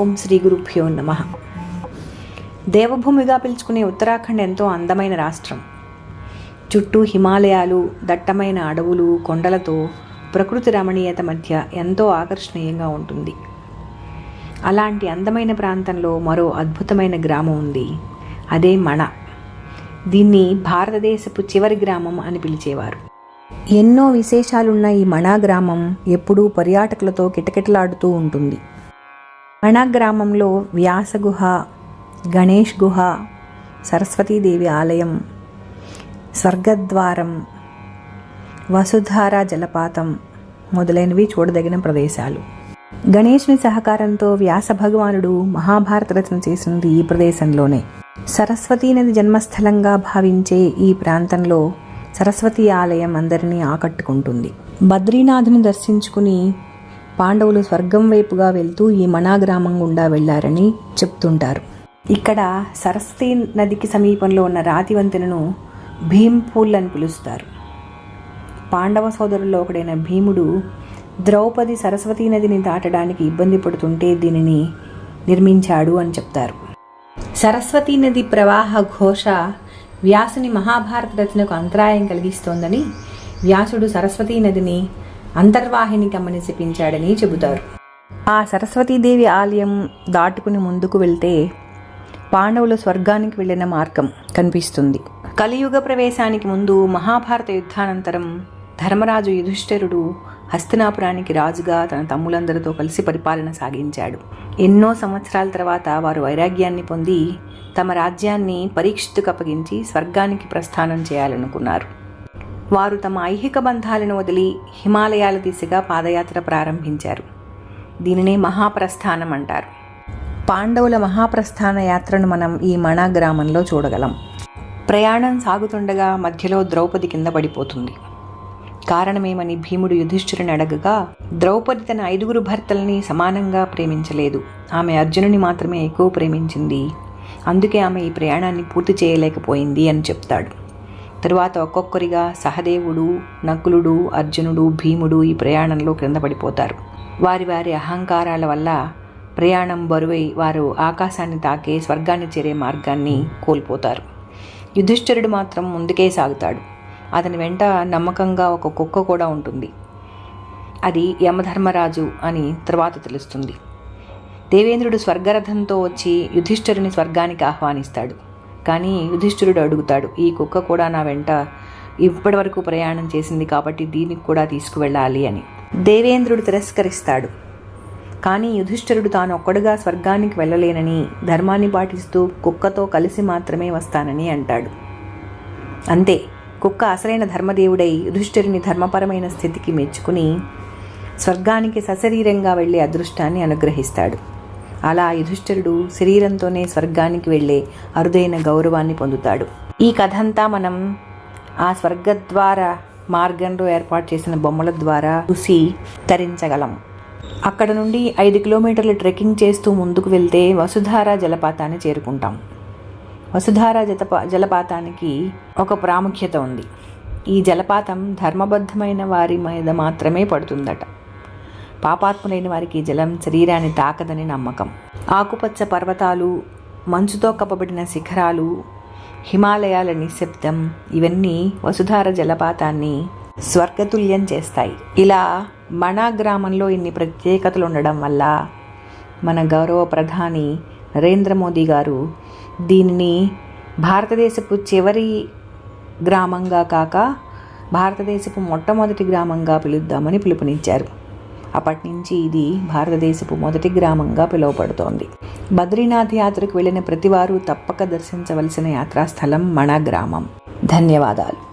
ఓం శ్రీ గురుభ్యో నమ. దేవభూమిగా పిలుచుకునే ఉత్తరాఖండ్ ఎంతో అందమైన రాష్ట్రం. చుట్టూ హిమాలయాలు దట్టమైన అడవులు కొండలతో ప్రకృతి రమణీయత మధ్య ఎంతో ఆకర్షణీయంగా ఉంటుంది. అలాంటి అందమైన ప్రాంతంలో మరో అద్భుతమైన గ్రామం ఉంది. అదే మణ. దీన్ని భారతదేశపు చివరి గ్రామం అని పిలిచేవారు. ఎన్నో విశేషాలున్న ఈ మణా గ్రామం ఎప్పుడూ పర్యాటకులతో కిటకిటలాడుతూ ఉంటుంది. మన గ్రామంలో వ్యాసగుహ గణేష్ గుహ సరస్వతీదేవి ఆలయం స్వర్గద్వారం వసుధార జలపాతం మొదలైనవి చూడదగిన ప్రదేశాలు. గణేష్ని సహకారంతో వ్యాస భగవానుడు మహాభారత రచన చేసినది ఈ ప్రదేశంలోనే. సరస్వతీ నది జన్మస్థలంగా భావించే ఈ ప్రాంతంలో సరస్వతి ఆలయం అందరినీ ఆకట్టుకుంటుంది. బద్రీనాథుని దర్శించుకుని పాండవులు స్వర్గం వైపుగా వెళ్తూ ఈ మనాగ్రామం గుండా వెళ్ళారని చెప్తుంటారు. ఇక్కడ సరస్వతి నదికి సమీపంలో ఉన్న రాతి వంతెనను భీంపూల్ అని పిలుస్తారు. పాండవ సోదరుల్లో ఒకడైన భీముడు ద్రౌపది సరస్వతీ నదిని దాటడానికి ఇబ్బంది పడుతుంటే దీనిని నిర్మించాడు అని చెప్తారు. సరస్వతీ నది ప్రవాహ ఘోష వ్యాసుని మహాభారత రచనకు అంతరాయం కలిగిస్తోందని వ్యాసుడు సరస్వతీ నదిని అంతర్వాహిని గమనిసిపించాడని చెబుతారు. ఆ సరస్వతీదేవి ఆలయం దాటుకుని ముందుకు వెళ్తే పాండవులు స్వర్గానికి వెళ్ళిన మార్గం కనిపిస్తుంది. కలియుగ ప్రవేశానికి ముందు మహాభారత యుద్ధానంతరం ధర్మరాజు యుధిష్ఠిరుడు హస్తినాపురానికి రాజుగా తన తమ్ములందరితో కలిసి పరిపాలన సాగించాడు. ఎన్నో సంవత్సరాల తర్వాత వారు వైరాగ్యాన్ని పొంది తమ రాజ్యాన్ని పరీక్షిత్తుకు అప్పగించి స్వర్గానికి ప్రస్థానం చేయాలనుకున్నారు. వారు తమ ఐహిక బంధాలను వదిలి హిమాలయాల దిశగా పాదయాత్ర ప్రారంభించారు. దీనినే మహాప్రస్థానం అంటారు. పాండవుల మహాప్రస్థాన యాత్రను మనం ఈ మణా గ్రామంలో చూడగలం. ప్రయాణం సాగుతుండగా మధ్యలో ద్రౌపది కింద పడిపోతుంది. కారణమేమని భీముడు యుధిష్ఠిరుని అడగగా ద్రౌపది తన ఐదుగురు భర్తల్ని సమానంగా ప్రేమించలేదు. ఆమె అర్జునుని మాత్రమే ఎక్కువ ప్రేమించింది. అందుకే ఆమె ఈ ప్రయాణాన్ని పూర్తి చేయలేకపోయింది అని చెప్తాడు. తరువాత ఒక్కొక్కరిగా సహదేవుడు నకులుడు అర్జునుడు భీముడు ఈ ప్రయాణంలో క్రింద పడిపోతారు. వారి వారి అహంకారాల వల్ల ప్రయాణం బరువై వారు ఆకాశాన్ని తాకే స్వర్గాన్ని చేరే మార్గాన్ని కోల్పోతారు. యుధిష్ఠిరుడు మాత్రం ముందుకే సాగుతాడు. అతని వెంట నమ్మకంగా ఒక కుక్క కూడా ఉంటుంది. అది యమధర్మరాజు అని తర్వాత తెలుస్తుంది. దేవేంద్రుడు స్వర్గరథంతో వచ్చి యుధిష్ఠిరుని స్వర్గానికి ఆహ్వానిస్తాడు. కానీ యుధిష్ఠిరుడు అడుగుతాడు ఈ కుక్క కూడా నా వెంట ఇప్పటి వరకు ప్రయాణం చేసింది కాబట్టి దీనికి కూడా తీసుకువెళ్ళాలి అని. దేవేంద్రుడు తిరస్కరిస్తాడు. కానీ యుధిష్ఠిరుడు తాను ఒక్కడుగా స్వర్గానికి వెళ్ళలేనని ధర్మాన్ని పాటిస్తూ కుక్కతో కలిసి మాత్రమే వస్తానని అంటాడు. అంతే కుక్క అసలైన ధర్మదేవుడై యుధిష్ఠిరుని ధర్మపరమైన స్థితికి మెచ్చుకుని స్వర్గానికి సశరీరంగా వెళ్ళే అదృష్టాన్ని అనుగ్రహిస్తాడు. అలా యుధిష్ఠిరుడు శరీరంతోనే స్వర్గానికి వెళ్ళే అరుదైన గౌరవాన్ని పొందుతాడు. ఈ కథంతా మనం ఆ స్వర్గద్వార మార్గంలో ఏర్పాటు చేసిన బొమ్మల ద్వారా చూసి తరించగలం. అక్కడ నుండి ఐదు కిలోమీటర్లు ట్రెక్కింగ్ చేస్తూ ముందుకు వెళ్తే వసుధార జలపాతాన్ని చేరుకుంటాం. వసుధార జతప జలపాతానికి ఒక ప్రాముఖ్యత ఉంది. ఈ జలపాతం ధర్మబద్ధమైన వారి మీద మాత్రమే పడుతుందట. పాపాత్ములైన వారికి జలం శరీరాన్ని తాకదని నమ్మకం. ఆకుపచ్చ పర్వతాలు మంచుతో కప్పబడిన శిఖరాలు హిమాలయాల నిశ్శబ్దం ఇవన్నీ వసుధార జలపాతాన్ని స్వర్గతుల్యం చేస్తాయి. ఇలా మన గ్రామంలో ఇన్ని ప్రత్యేకతలు ఉండడం వల్ల మన గౌరవ ప్రధాని నరేంద్ర మోదీ గారు దీనిని భారతదేశపు చివరి గ్రామంగా కాక భారతదేశపు మొట్టమొదటి గ్రామంగా పిలుద్దామని పిలుపునిచ్చారు. అప్పటి నుంచి ఇది భారతదేశపు మొదటి గ్రామంగా పిలువబడుతోంది. బద్రీనాథ్ యాత్రకు వెళ్ళిన ప్రతివారు తప్పక దర్శించవలసిన యాత్రాస్థలం మణ గ్రామం. ధన్యవాదాలు.